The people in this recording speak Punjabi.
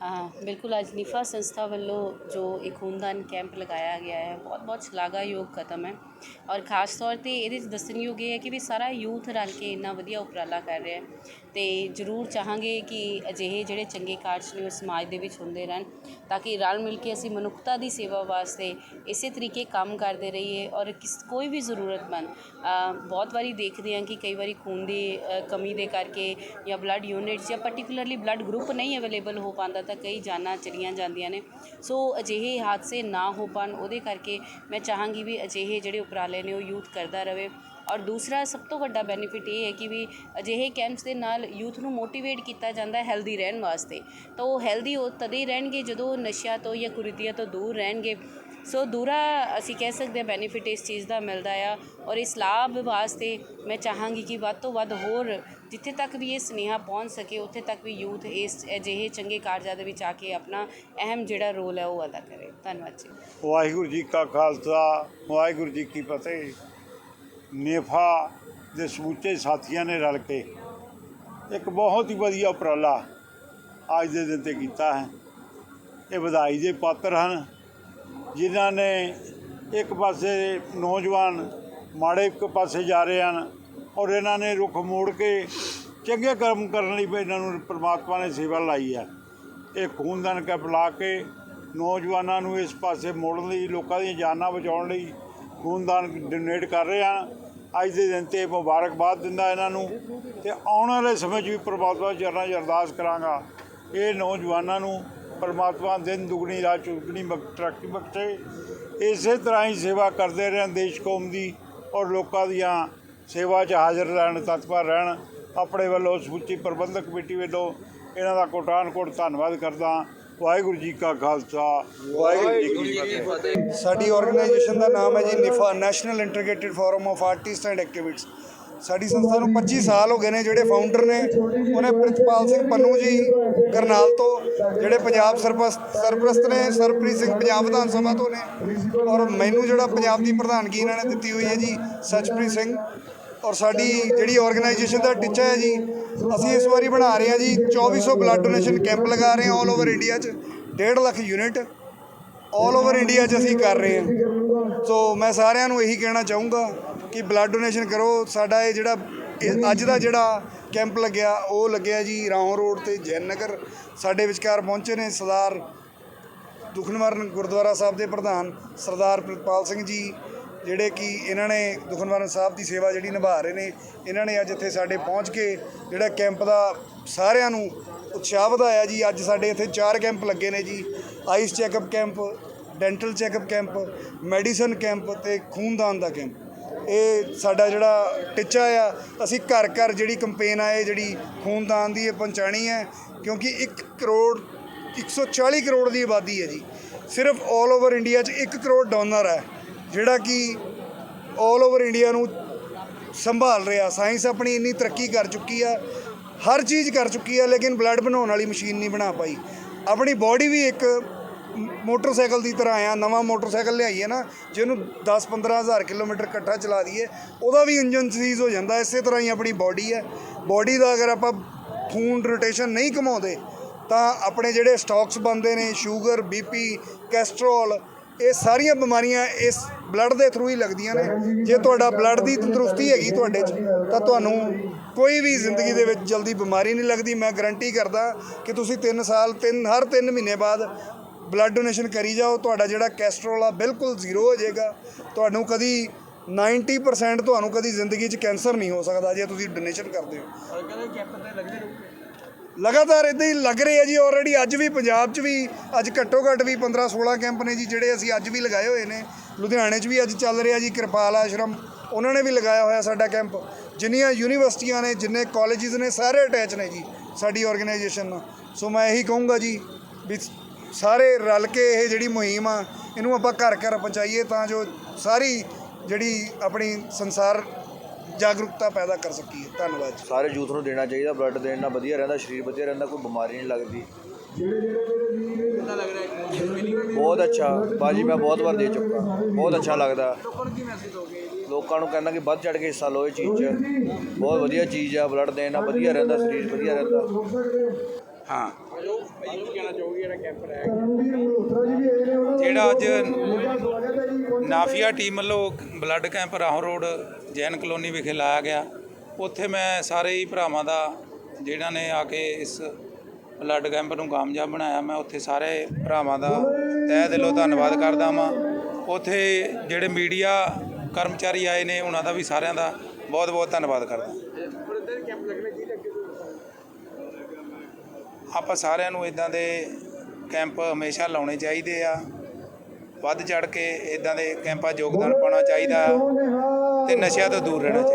ਬਿਲਕੁਲ ਅੱਜ ਨਿਫਾ ਸੰਸਥਾ ਵੱਲੋਂ ਜੋ ਇੱਕ ਖੂਨਦਾਨ ਕੈਂਪ ਲਗਾਇਆ ਗਿਆ ਹੈ, ਬਹੁਤ ਬਹੁਤ ਸ਼ਲਾਘਾਯੋਗ ਕਦਮ ਹੈ। ਔਰ ਖਾਸ ਤੌਰ ਤੇ ਇਹਦੇ 'ਚ ਦੱਸਣਯੋਗ ਇਹ ਹੈ ਕਿ ਵੀ ਸਾਰਾ ਯੂਥ ਰਲ ਕੇ ਇੰਨਾ ਵਧੀਆ ਉਪਰਾਲਾ ਕਰ ਰਿਹਾ ਹੈ ਤੇ ਜ਼ਰੂਰ ਚਾਹਾਂਗੇ ਕਿ ਅਜਿਹੇ ਜਿਹੜੇ ਚੰਗੇ ਕਾਰਜ ਨੇ ਉਹ ਸਮਾਜ ਦੇ ਵਿੱਚ ਹੁੰਦੇ ਰਹਿਣ, ਤਾਂ ਕਿ ਰਲ ਮਿਲ ਕੇ ਅਸੀਂ ਮਨੁੱਖਤਾ ਦੀ ਸੇਵਾ ਵਾਸਤੇ ਇਸੇ ਤਰੀਕੇ ਕੰਮ ਕਰਦੇ ਰਹੀਏ ਔਰ ਕਿਸ, ਕੋਈ ਵੀ ਜ਼ਰੂਰਤਮੰਦ ਬਹੁਤ ਵਾਰੀ ਦੇਖਦੇ ਹਾਂ ਕਿ ਕਈ ਵਾਰੀ ਖੂਨ ਦੀ ਕਮੀ ਦੇ ਕਰਕੇ ਜਾਂ ਬਲੱਡ ਯੂਨਿਟਸ ਜਾਂ ਪਾਰਟਿਕੂਲਰਲੀ ਬਲੱਡ ਗਰੁੱਪ ਨਹੀਂ ਅਵੇਲੇਬਲ ਹੋ ਪਾਉਂਦਾ ਤਾਂ ਕਈ ਜਾਨਾਂ ਚਲੀਆਂ ਜਾਂਦੀਆਂ ਨੇ। ਸੋ ਅਜਿਹੇ ਹਾਦਸੇ ਨਾ ਹੋ ਪਾਉਣ, ਉਹਦੇ ਕਰਕੇ ਮੈਂ ਚਾਹਾਂਗੀ ਵੀ ਅਜਿਹੇ ਜਿਹੜੇ ਉਪਰਾਲੇ ਨੇ, ਉਹ ਯੂਥ ਕਰਦਾ ਰਵੇ। ਔਰ ਦੂਸਰਾ ਸਭ ਤੋਂ ਵੱਡਾ ਬੈਨੀਫਿਟ ਇਹ ਹੈ ਕਿ ਵੀ ਅਜਿਹੇ ਕੈਂਪਸ ਦੇ ਨਾਲ ਯੂਥ ਨੂੰ ਮੋਟੀਵੇਟ ਕੀਤਾ ਜਾਂਦਾ ਹੈ ਹੈਲਦੀ ਰਹਿਣ ਵਾਸਤੇ। ਤਾਂ ਉਹ ਹੈਲਦੀ ਉਹ ਤਦੇ ਹੀ ਰਹਿਣਗੇ ਜਦੋਂ ਉਹ ਨਸ਼ਿਆਂ ਤੋਂ ਜਾਂ ਕੁਰੀਤੀਆਂ ਤੋਂ ਦੂਰ ਰਹਿਣਗੇ। ਸੋ ਦੂਰਾ ਅਸੀਂ ਕਹਿ ਸਕਦੇ ਹਾਂ ਬੈਨੀਫਿਟ ਇਸ ਚੀਜ਼ ਦਾ ਮਿਲਦਾ ਆ ਔਰ ਇਸ ਲਾਭ ਵਾਸਤੇ ਮੈਂ ਚਾਹਾਂਗੀ ਕਿ ਵੱਧ ਤੋਂ ਵੱਧ ਹੋਰ ਜਿੱਥੇ ਤੱਕ ਵੀ ਇਹ ਸੁਨੇਹਾ ਪਹੁੰਚ ਸਕੇ, ਉੱਥੇ ਤੱਕ ਵੀ ਯੂਥ ਇਸ ਅਜਿਹੇ ਚੰਗੇ ਕਾਰਜਾਂ ਦੇ ਵਿੱਚ ਆ ਕੇ ਆਪਣਾ ਅਹਿਮ ਜਿਹੜਾ ਰੋਲ ਹੈ ਉਹ ਅਦਾ ਕਰੇ। ਧੰਨਵਾਦ ਜੀ। ਵਾਹਿਗੁਰੂ ਜੀ ਕਾ ਖਾਲਸਾ, ਵਾਹਿਗੁਰੂ ਜੀ ਕੀ ਫਤਿਹ। ਨੇਫਾ ਦੇ ਸਮੁੱਚੇ ਸਾਥੀਆਂ ਨੇ ਰਲ ਕੇ ਇੱਕ ਬਹੁਤ ਹੀ ਵਧੀਆ ਉਪਰਾਲਾ ਅੱਜ ਦੇ ਦਿਨ ਤੇ ਕੀਤਾ ਹੈ। ਇਹ ਵਧਾਈ ਦੇ ਪਾਤਰ ਹਨ। ਜਿਨ੍ਹਾਂ ਨੇ ਇੱਕ ਪਾਸੇ ਨੌਜਵਾਨ, ਮਾੜੇ ਇੱਕ ਪਾਸੇ ਜਾ ਰਹੇ ਹਨ ਔਰ ਇਹਨਾਂ ਨੇ ਰੁੱਖ ਮੋੜ ਕੇ ਚੰਗੇ ਕਰਮ ਕਰਨ ਲਈ ਵੀ ਇਹਨਾਂ ਨੂੰ ਪ੍ਰਮਾਤਮਾ ਨੇ ਸੇਵਾ ਲਾਈ ਹੈ। ਇਹ ਖੂਨਦਾਨ ਕੈਂਪ ਲਾ ਕੇ ਨੌਜਵਾਨਾਂ ਨੂੰ ਇਸ ਪਾਸੇ ਮੋੜਨ ਲਈ, ਲੋਕਾਂ ਦੀਆਂ ਜਾਨਾਂ ਬਚਾਉਣ ਲਈ ਖੂਨਦਾਨ ਡੋਨੇਟ ਕਰ ਰਹੇ ਹਨ ਅੱਜ ਦੇ ਦਿਨ ਤੇ ਮੁਬਾਰਕਬਾਦ ਦਿੰਦਾ ਇਹਨਾਂ ਨੂੰ ਤੇ ਆਉਣ ਵਾਲੇ ਸਮੇਂ 'ਚ ਵੀ ਪ੍ਰਮਾਤਮਾ ਚਰਨਾਂ 'ਚ ਅਰਦਾਸ ਕਰਾਂਗਾ। ਇਹ ਨੌਜਵਾਨਾਂ ਨੂੰ ਪਰਮਾਤਮਾ ਦਿਨ ਦੁਗਣੀ ਰਾਤ ਚੁਗਣੀ ਬਖ- ਤਰੱਕੀ ਬਖਸ਼ੇ। ਇਸੇ ਤਰ੍ਹਾਂ ਹੀ ਸੇਵਾ ਕਰਦੇ ਰਹਿਣ ਦੇਸ਼ ਕੌਮ ਦੀ ਔਰ ਲੋਕਾਂ ਦੀਆਂ ਸੇਵਾ 'ਚ ਹਾਜ਼ਰ ਰਹਿਣ ਤਤਪਰ ਰਹਿਣ। ਆਪਣੇ ਵੱਲੋਂ ਸਮੁੱਚੀ ਪ੍ਰਬੰਧਕ ਕਮੇਟੀ ਵੱਲੋਂ ਇਹਨਾਂ ਦਾ ਕੋਟਾਨ ਕੋਟ ਧੰਨਵਾਦ ਕਰਦਾ ਵਾਹਿਗੁਰੂ ਜੀ ਕਾ ਖਾਲਸਾ ਵਾਹਿਗੁਰੂ ਜੀ ਕੀ ਫਤਿਹ। ਸਾਡੀ ਆਰਗੇਨਾਈਜੇਸ਼ਨ ਦਾ ਨਾਮ ਹੈ ਜੀ NIFA national integrated forum of artist and activists ਸਾਡੀ ਸੰਸਥਾ ਨੂੰ 25 ਸਾਲ ਹੋ ਗਏ ਨੇ ਜਿਹੜੇ ਫਾਊਂਡਰ ਨੇ, ਉਹਨੇ ਪ੍ਰਿਤਪਾਲ ਸਿੰਘ ਪੰਨੂ ਜੀ ਕਰਨਾਲ ਤੋਂ, ਜਿਹੜੇ ਪੰਜਾਬ ਸਰਪ੍ਰਸਤ ਸਰਪ੍ਰਸਤ ਨੇ, ਸਰਪ੍ਰੀਤ ਸਿੰਘ ਪੰਜਾਬ ਵਿਧਾਨ ਸਭਾ ਤੋਂ ਨੇ, ਔਰ ਮੈਨੂੰ ਜਿਹੜਾ ਪੰਜਾਬ ਦੀ ਪ੍ਰਧਾਨਗੀ ਇਹਨਾਂ ਨੇ ਦਿੱਤੀ ਹੋਈ ਹੈ ਜੀ, ਸਚਪ੍ਰੀਤ ਸਿੰਘ, ਔਰ ਸਾਡੀ ਜਿਹੜੀ ਆਰਗੇਨਾਈਜੇਸ਼ਨ ਦਾ ਟੀਚਾ ਹੈ ਜੀ, ਅਸੀਂ ਇਸ ਵਾਰੀ ਬਣਾ ਰਹੇ ਹਾਂ ਜੀ 2400 ਬਲੱਡ ਡੋਨੇਸ਼ਨ ਕੈਂਪ ਲਗਾ ਰਹੇ ਹਾਂ ਆਲ ਓਵਰ ਇੰਡੀਆ 'ਚ 1.5 lakh unit all over India 'ਚ ਅਸੀਂ ਕਰ ਰਹੇ ਹਾਂ। ਸੋ ਮੈਂ ਸਾਰਿਆਂ ਨੂੰ ਇਹੀ ਕਹਿਣਾ ਚਾਹੂੰਗਾ ਕਿ ਬਲੱਡ ਡੋਨੇਸ਼ਨ ਕਰੋ। ਸਾਡਾ ਇਹ ਜਿਹੜਾ ਇਹ ਅੱਜ ਦਾ ਜਿਹੜਾ ਕੈਂਪ ਲੱਗਿਆ, ਉਹ ਲੱਗਿਆ ਜੀ ਰਾਹੋਂ ਰੋਡ ਤੇ ਜੈਨ ਨਗਰ। ਸਾਡੇ ਵਿਚਕਾਰ ਪਹੁੰਚੇ ਨੇ ਸਰਦਾਰ ਦੁਖਨਿਵਾਰਨ ਗੁਰਦੁਆਰਾ ਸਾਹਿਬ ਦੇ ਪ੍ਰਧਾਨ ਸਰਦਾਰ ਪ੍ਰਿਤਪਾਲ ਸਿੰਘ ਜੀ, ਜਿਹੜੇ ਕਿ ਇਹਨਾਂ ਨੇ ਦੁਖਨਿਵਾਰਨ ਸਾਹਿਬ ਦੀ ਸੇਵਾ ਜਿਹੜੀ ਨਿਭਾ ਰਹੇ ਨੇ। ਇਹਨਾਂ ਨੇ ਅੱਜ ਇੱਥੇ ਸਾਡੇ ਪਹੁੰਚ ਕੇ ਜਿਹੜਾ ਕੈਂਪ ਦਾ ਸਾਰਿਆਂ ਨੂੰ ਉਤਸ਼ਾਹ ਵਧਾਇਆ ਜੀ। ਅੱਜ ਸਾਡੇ ਇੱਥੇ ਚਾਰ ਕੈਂਪ ਲੱਗੇ ਨੇ ਜੀ। Eye checkup camp, dental checkup camp, medicine camp ਤੇ ਖੂਨਦਾਨ ਦਾ ਕੈਂਪ। ਇਹ ਸਾਡਾ ਜਿਹੜਾ ਟਿੱਚਾ ਆ, ਅਸੀਂ ਘਰ ਘਰ ਜਿਹੜੀ ਕੰਪੇਨ ਆ, ਇਹ ਜਿਹੜੀ ਖੂਨਦਾਨ ਦੀ ਇਹ ਪਹੁੰਚਾਣੀ ਹੈ, ਕਿਉਂਕਿ 1 ਕਰੋੜ 140 ਕਰੋੜ ਦੀ ਆਬਾਦੀ ਹੈ ਜੀ। ਸਿਰਫ 올 ਓਵਰ ਇੰਡੀਆ 'ਚ 1 ਕਰੋੜ ਡੋਨਰ ਹੈ, ਜਿਹੜਾ ਕਿ 올 ਓਵਰ ਇੰਡੀਆ ਨੂੰ ਸੰਭਾਲ ਰਿਹਾ। ਸਾਇੰਸ ਆਪਣੀ ਇੰਨੀ ਤਰੱਕੀ ਕਰ ਚੁੱਕੀ ਆ, ਹਰ ਚੀਜ਼ ਕਰ ਚੁੱਕੀ ਆ, ਲੇਕਿਨ ਬਲੱਡ ਬਣਾਉਣ ਵਾਲੀ ਮਸ਼ੀਨ ਨਹੀਂ ਬਣਾ ਪਾਈ। ਆਪਣੀ ਬਾਡੀ ਵੀ ਇੱਕ ਮੋਟਰਸਾਈਕਲ ਦੀ ਤਰ੍ਹਾਂ ਆ, ਨਵਾਂ ਮੋਟਰਸਾਈਕਲ ਲਿਆਈਏ ਨਾ, ਜਿਹਨੂੰ 10-15 ਹਜ਼ਾਰ ਕਿਲੋਮੀਟਰ ਇਕੱਠਾ ਚਲਾ ਦਈਏ, ਉਹਦਾ ਵੀ ਇੰਜਨ ਸੀਜ਼ ਹੋ ਜਾਂਦਾ, ਇਸੇ ਤਰ੍ਹਾਂ ਹੀ ਆਪਣੀ ਬਾਡੀ ਹੈ। ਬਾਡੀ ਦਾ ਅਗਰ ਆਪਾਂ ਖੂਨ ਰੋਟੇਸ਼ਨ ਨਹੀਂ ਕਮਾਉਂਦੇ ਤਾਂ ਆਪਣੇ ਜਿਹੜੇ ਸਟਾਕਸ ਬਣਦੇ ਨੇ ਸ਼ੂਗਰ ਬੀਪੀ ਕੈਸਟਰੋਲ ਇਹ ਸਾਰੀਆਂ ਬਿਮਾਰੀਆਂ ਇਸ ਬਲੱਡ ਦੇ ਥਰੂ ਹੀ ਲੱਗਦੀਆਂ ਨੇ। ਜੇ ਤੁਹਾਡਾ ਬਲੱਡ ਦੀ ਤੰਦਰੁਸਤੀ ਹੈਗੀ ਤੁਹਾਡੇ 'ਚ, ਤਾਂ ਤੁਹਾਨੂੰ ਕੋਈ ਵੀ ਜ਼ਿੰਦਗੀ ਦੇ ਵਿੱਚ ਜਲਦੀ ਬਿਮਾਰੀ ਨਹੀਂ ਲੱਗਦੀ। ਮੈਂ ਗਰੰਟੀ ਕਰਦਾ ਕਿ ਤੁਸੀਂ 3 ਸਾਲ, ਤਿੰਨ, ਹਰ 3 ਮਹੀਨੇ ਬਾਅਦ ਬਲੱਡ ਡੋਨੇਸ਼ਨ ਕਰੀ ਜਾਓ ਤੁਹਾਡਾ ਜਿਹੜਾ ਕੈਸਟਰੋਲ ਆ ਬਿਲਕੁਲ ਜ਼ੀਰੋ ਹੋ ਜਾਏਗਾ। ਤੁਹਾਨੂੰ ਕਦੀ 90% ਤੁਹਾਨੂੰ ਕਦੀ ਜ਼ਿੰਦਗੀ 'ਚ ਕੈਂਸਰ ਨਹੀਂ ਹੋ ਸਕਦਾ ਜੇ ਤੁਸੀਂ ਡੋਨੇਸ਼ਨ ਕਰਦੇ ਹੋ। ਲਗਾਤਾਰ ਇਦਾਂ ਹੀ ਲੱਗ ਰਹੇ ਆ ਜੀ ਆਲਰੇਡੀ ਅੱਜ ਵੀ ਪੰਜਾਬ 'ਚ ਵੀ ਅੱਜ ਘੱਟੋ ਘੱਟ ਵੀ 15 16 ਕੈਂਪ ਨੇ ਜੀ ਜਿਹੜੇ ਅਸੀਂ ਅੱਜ ਵੀ ਲਗਾਏ ਹੋਏ ਨੇ। ਲੁਧਿਆਣੇ 'ਚ ਵੀ ਅੱਜ ਚੱਲ ਰਿਹਾ ਜੀ ਕਿਰਪਾਲ ਆਸ਼ਰਮ ਉਹਨਾਂ ਨੇ ਵੀ ਲਗਾਇਆ ਹੋਇਆ ਸਾਡਾ ਕੈਂਪ ਜਿੰਨੀਆਂ ਯੂਨੀਵਰਸਿਟੀਆਂ ਨੇ ਜਿੰਨੇ ਕਾਲਜਿਸ ਨੇ ਸਾਰੇ ਅਟੈਚ ਨੇ ਜੀ ਸਾਡੀ ਆਰਗੇਨਾਈਜੇਸ਼ਨ ਨਾਲ। ਸੋ ਮੈਂ ਇਹੀ ਕਹੂੰਗਾ ਜੀ ਵੀ ਸਾਰੇ ਰਲ ਕੇ ਇਹ ਜਿਹੜੀ ਮੁਹਿੰਮ ਆ, ਇਹਨੂੰ ਆਪਾਂ ਘਰ ਘਰ ਪਹੁੰਚਾਈਏ ਤਾਂ ਜੋ ਸਾਰੀ ਜਿਹੜੀ ਆਪਣੀ ਸੰਸਾਰ ਜਾਗਰੂਕਤਾ ਪੈਦਾ ਕਰ ਸਕੀਏ। ਧੰਨਵਾਦ ਸਾਰੇ ਯੂਥ ਨੂੰ ਦੇਣਾ ਚਾਹੀਦਾ ਬਲੱਡ ਦੇਣ ਨਾਲ ਵਧੀਆ ਰਹਿੰਦਾ, ਸਰੀਰ ਵਧੀਆ ਰਹਿੰਦਾ, ਕੋਈ ਬਿਮਾਰੀ ਨਹੀਂ ਲੱਗਦੀ। ਬਹੁਤ ਅੱਛਾ। ਬਾਜੀ ਮੈਂ ਬਹੁਤ ਵਾਰ ਦੇ ਚੁੱਕਾ। ਬਹੁਤ ਅੱਛਾ ਲੱਗਦਾ। ਲੋਕਾਂ ਨੂੰ ਕਹਿੰਦਾ ਕਿ ਵੱਧ ਚੜ ਕੇ ਹਿੱਸਾ ਲਓ ਇਹ ਚੀਜ਼ 'ਚ। ਬਹੁਤ ਵਧੀਆ ਚੀਜ਼ ਆ ਬਲੱਡ ਦੇਣ ਨਾਲ ਵਧੀਆ ਰਹਿੰਦਾ, ਸਰੀਰ ਵਧੀਆ ਰਹਿੰਦਾ। ਹਾਂ। ਜਿਹੜਾ ਅੱਜ ਨਾਫੀਆ ਟੀਮ ਵੱਲੋਂ blood camp Rahon road Jain colony ਵਿਖੇ ਲਾਇਆ ਗਿਆ। ਉੱਥੇ ਮੈਂ ਸਾਰੇ ਹੀ ਭਰਾਵਾਂ ਦਾ ਜਿਹੜਾ ਨੇ ਆ ਕੇ ਇਸ ਬਲੱਡ ਕੈਂਪ ਨੂੰ ਕਾਮਯਾਬ ਬਣਾਇਆ ਮੈਂ ਉੱਥੇ ਸਾਰੇ ਭਰਾਵਾਂ ਦਾ ਤਹਿ ਦਿਲੋਂ ਧੰਨਵਾਦ ਕਰਦਾ ਵਾਂ। ਉੱਥੇ ਜਿਹੜੇ ਮੀਡੀਆ ਕਰਮਚਾਰੀ ਆਏ ਨੇ ਉਹਨਾਂ ਦਾ ਵੀ ਸਾਰਿਆਂ ਦਾ ਬਹੁਤ ਬਹੁਤ ਧੰਨਵਾਦ ਕਰਦਾ। ਆਪਾਂ ਸਾਰਿਆਂ ਨੂੰ ਇਦਾਂ ਦੇ ਕੈਂਪ ਹਮੇਸ਼ਾ ਲਾਉਣੇ ਚਾਹੀਦੇ ਆ। ਵੱਧ ਚੜ ਕੇ ਇਦਾਂ ਦੇ ਕੈਂਪਾਂ ਯੋਗਦਾਨ ਪਾਉਣਾ ਚਾਹੀਦਾ। ਤੇ ਨਸ਼ਿਆਂ ਤੋਂ ਦੂਰ ਰਹਿਣਾ ਚਾਹੀਦਾ।